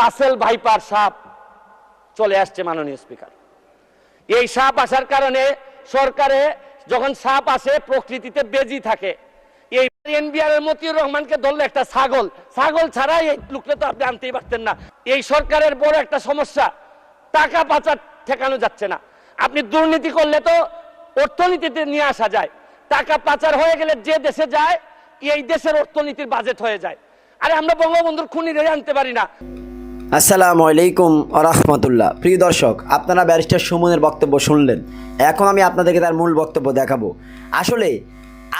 Russell viper সাপ চলে আসছে মাননীয় স্পিকার। এই সাপ আসার কারণে সরকারে যখন সাপ আসে, প্রকৃতিতে বেজি থাকে। এই এনবিআর এর মতিউর রহমানকে ধরলে একটা ছাগল। ছাগল ছাড়া এই লোকটা তো আপনি আনতেই পারতেন না। এই সরকারের বড় একটা সমস্যা, টাকা পাচার ঠেকানো যাচ্ছে না। আপনি দুর্নীতি করলে তো অর্থনীতিতে নিয়ে আসা যায়। টাকা পাচার হয়ে গেলে যে দেশে যায়, এই দেশের অর্থনীতির বাজেট হয়ে যায়। আরে আমরা বঙ্গবন্ধুর খুনি খুনিরে আনতে পারি না। আসসালামু আলাইকুম আরহামতুল্লাহ প্রিয় দর্শক, আপনারা ব্যারিস্টার সুমনের বক্তব্য শুনলেন। এখন আমি আপনাদেরকে তার মূল বক্তব্য দেখাবো। আসলে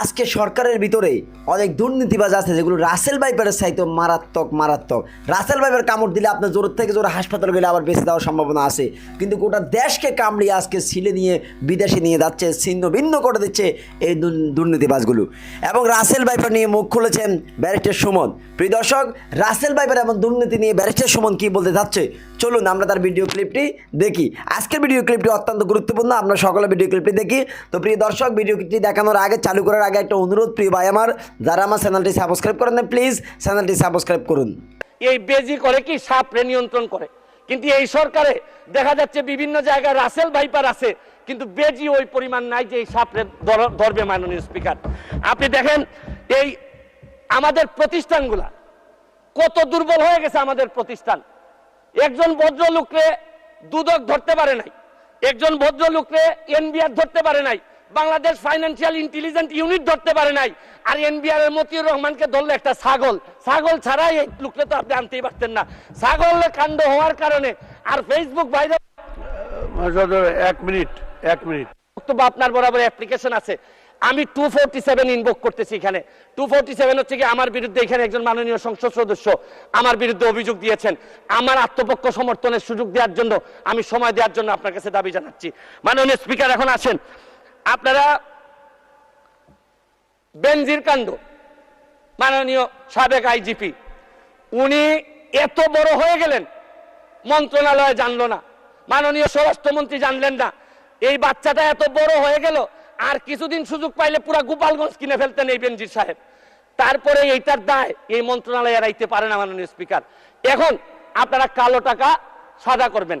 আজকে সরকারের ভিতরে অনেক দুর্নীতিবাজ আছে, যেগুলো রাসেল বাইপারের সাইতে মারাত্মক মারাত্মক। রাসেল বাইপার কামড় দিলে আপনার জোর থেকে জোর হাসপাতাল গেলে আবার বেঁচে দেওয়ার সম্ভাবনা আছে। কিন্তু গোটা দেশকে কামড়িয়ে আজকে ছিলে নিয়ে বিদেশে নিয়ে যাচ্ছে, ছিন্ন ভিন্ন করে দিচ্ছে এই দুর্- দুর্নীতিবাজগুলো। এবং রাসেল বাইপার নিয়ে মুখ খুলেছেন ব্যারিস্টার সুমন। প্রিয় দর্শক, রাসেল বাইপার এবং দুর্নীতি নিয়ে ব্যারিস্টার সুমন কি বলতে যাচ্ছে? চলুন আমরা তার ভিডিও ক্লিপটি দেখি। আজকের ভিডিও ক্লিপটি অত্যন্ত গুরুত্বপূর্ণ, আমরা সকলে ভিডিও ক্লিপটি দেখি। তো প্রিয় দর্শক, ভিডিও ক্লিপটি দেখানোর আগে চালু করার আগে একটা অনুরোধ, প্রিয় ভাই আমার, যারা আমার চ্যানেলটি সাবস্ক্রাইব করেন না প্লিজ চ্যানেলটি সাবস্ক্রাইব করুন। এই বেজি করে কি সাপরে নিয়ন্ত্রণ করে? কিন্তু এই সরকারে দেখা যাচ্ছে বিভিন্ন জায়গায় রাসেল ভাইপার আছে, কিন্তু বেজি ওই পরিমাণ নাই যে এই সাপরে ধর- ধরবে মাননীয় স্পিকার। আপনি দেখেন, এই আমাদের প্রতিষ্ঠানগুলা কত দুর্বল হয়ে গেছে আমাদের প্রতিষ্ঠান। একজন ভদ্রলোককে দুদক ধরতে পারে নাই, একজন ভদ্রলোককে এনবিআর ধরতে পারে নাই বাংলাদেশ ফাইন্যান্সিয়াল ইন্টেলিজেন্ট ইউনিট ধরতে পারে নাই। আর এনবিআর এর মতিউর রহমানকে ধরলে একটা ছাগল। ছাগল ছাড়া এই লোকটা তো আপনি আনতেই পারতেন না। ছাগল কাণ্ড হওয়ার কারণে আর ফেসবুক বাইরে এক মিনিট এক মিনিট। বক্তব্য আপনার বরাবর অ্যাপ্লিকেশন আছে। আমি টু ফোরটি সেভেন ইনভোক করতেছি এখানে। টু ফোরটি সেভেন হচ্ছে কি আমার বিরুদ্ধে এখানে একজন মাননীয় সংসদ সদস্য আমার বিরুদ্ধে অভিযোগ দিয়েছেন। আমার আত্মপক্ষ সমর্থনের সুযোগ দেওয়ার জন্য আমি সময় দেওয়ার জন্য আপনার কাছে দাবি জানাচ্ছি। মাননীয় স্পিকার এখন আসেন। আপনারা বেনজির কাণ্ড মাননীয় সাবেক আইজিপি, উনি এত বড় হয়ে গেলেন, মন্ত্রণালয়ে জানলো না, মাননীয় স্বরাষ্ট্রমন্ত্রী জানলেন না, এই বাচ্চাটা এত বড় হয়ে গেল, আর কিছুদিন সুযোগ পাইলে পুরা গোপালগঞ্জ কিনে ফেলতেন এই বেনজির সাহেব। তারপরে এইটার দায় এই মন্ত্রণালয়ে এড়াইতে পারে না মাননীয় স্পিকার। এখন আপনারা কালো টাকা সাদা করবেন।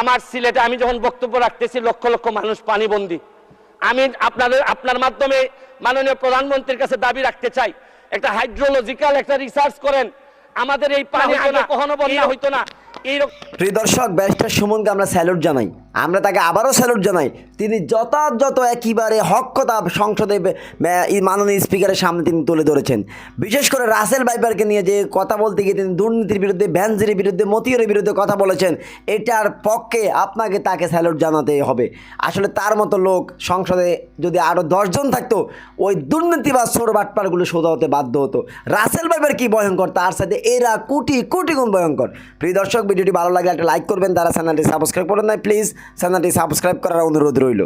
আমার সিলেটে আমি যখন বক্তব্য রাখতেছি লক্ষ লক্ষ মানুষ পানিবন্দী। আমি আপনাদের আপনার মাধ্যমে মাননীয় প্রধানমন্ত্রীর কাছে দাবি রাখতে চাই একটা হাইড্রোলজিক্যাল একটা রিসার্চ করেন। আমাদের এই পানি কখনো বন্যা হইতো না। প্রিয় দর্শক, ব্যারিস্টার সুমনকে আমরা স্যালুট জানাই। আমরা তাকে আবারও স্যালুট জানাই। তিনি যথাযথ একেবারে হক কথা সংসদে মাননীয় স্পিকারের সামনে তিনি তুলে ধরেছেন। বিশেষ করে রাসেল বাইপারকে নিয়ে যে কথা বলতে গিয়ে তিনি দুর্নীতির বিরুদ্ধে, ভ্যানজির বিরুদ্ধে, মতিউরের বিরুদ্ধে কথা বলেছেন, এটার পক্ষে আপনাকে তাকে স্যালুট জানাতে হবে। আসলে তার মতো লোক সংসদে যদি আরও দশজন থাকতো, ওই দুর্নীতি বা সোর বাটপারগুলো সোজা হতে বাধ্য হতো। রাসেল বাইপার কি ভয়ঙ্কর? তার সাথে এরা কোটি কোটি গুণ ভয়ঙ্কর। প্রিয় দর্শক ভিডিওটি ভালো লাগলে একটা লাইক করবেন। তারা চ্যানেলটি সাবস্ক্রাইব করেন না প্লিজ চ্যানেলটি সাবস্ক্রাইব করার অনুরোধ রইল।